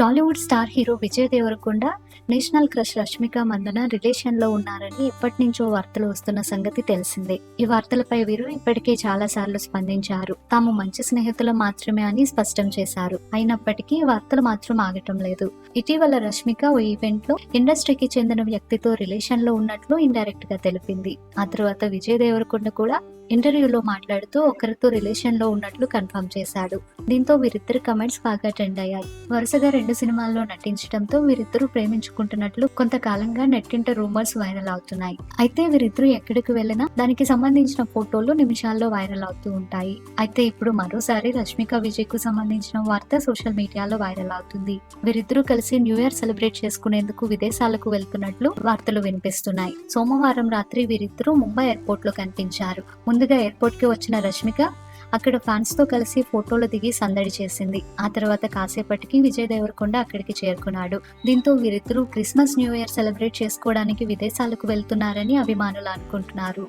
Tollywood star hero Vijay Deverakonda national crush Rashmika Mandanna రిలేషన్లో ఉన్నారని ఎప్పటి నుంచో వార్తలు వస్తున్న సంగతి తెలిసిందే. ఈ వార్తలపై వీరు ఇప్పటికే చాలా సార్లు స్పందించారు. తాము మంచి స్నేహితులు మాత్రమే అని స్పష్టం చేశారు. అయినప్పటికీ వార్తలు మాత్రం ఆగటం లేదు. ఇటీవల రష్మిక ఓ ఈవెంట్లో ఇండస్ట్రీకి చెందిన వ్యక్తితో రిలేషన్లో ఉన్నట్లు ఇండైరెక్ట్గా తెలిపింది. ఆ తర్వాత విజయ్ దేవరకొండ కూడా ఇంటర్వ్యూలో మాట్లాడుతూ ఒకరితో రిలేషన్లో ఉన్నట్లు కన్ఫర్మ్ చేశాడు. దీంతో వీరిద్దరు కమెంట్స్ బాగా ట్రెండ్ అయ్యాయి. వరుసగా రెండు సినిమాల్లో నటించడంతో వీరిద్దరూ ప్రేమించుకుంటున్నట్లు కొంతకాలంగా నెట్టింట రూమర్స్ వైరల్ అవుతున్నాయి. అయితే వీరిద్దరూ ఎక్కడికి వెళ్ళినా దానికి సంబంధించిన ఫోటోలు నిమిషాల్లో వైరల్ అవుతూ ఉంటాయి. అయితే ఇప్పుడు మరోసారి రష్మిక విజయ్కు సంబంధించిన వార్త సోషల్ మీడియాలో వైరల్ అవుతుంది. వీరిద్దరూ కలిసి న్యూ ఇయర్ సెలబ్రేట్ చేసుకునేందుకు విదేశాలకు వెళ్తున్నట్లు వార్తలు వినిపిస్తున్నాయి. సోమవారం రాత్రి వీరిద్దరూ ముంబై ఎయిర్పోర్ట్లో కనిపించారు ముందుగా ఎయిర్పోర్ట్కి వచ్చిన రష్మిక అక్కడ ఫ్యాన్స్తో కలిసి ఫోటోలు దిగి సందడి చేసింది. ఆ తర్వాత కాసేపటికి విజయ్ దేవరకొండ అక్కడికి చేరుకున్నాడు. దీంతో వీరిద్దరూ క్రిస్మస్ న్యూ ఇయర్ సెలబ్రేట్ చేసుకోవడానికి విదేశాలకు వెళ్తున్నారని అభిమానులు అనుకుంటున్నారు.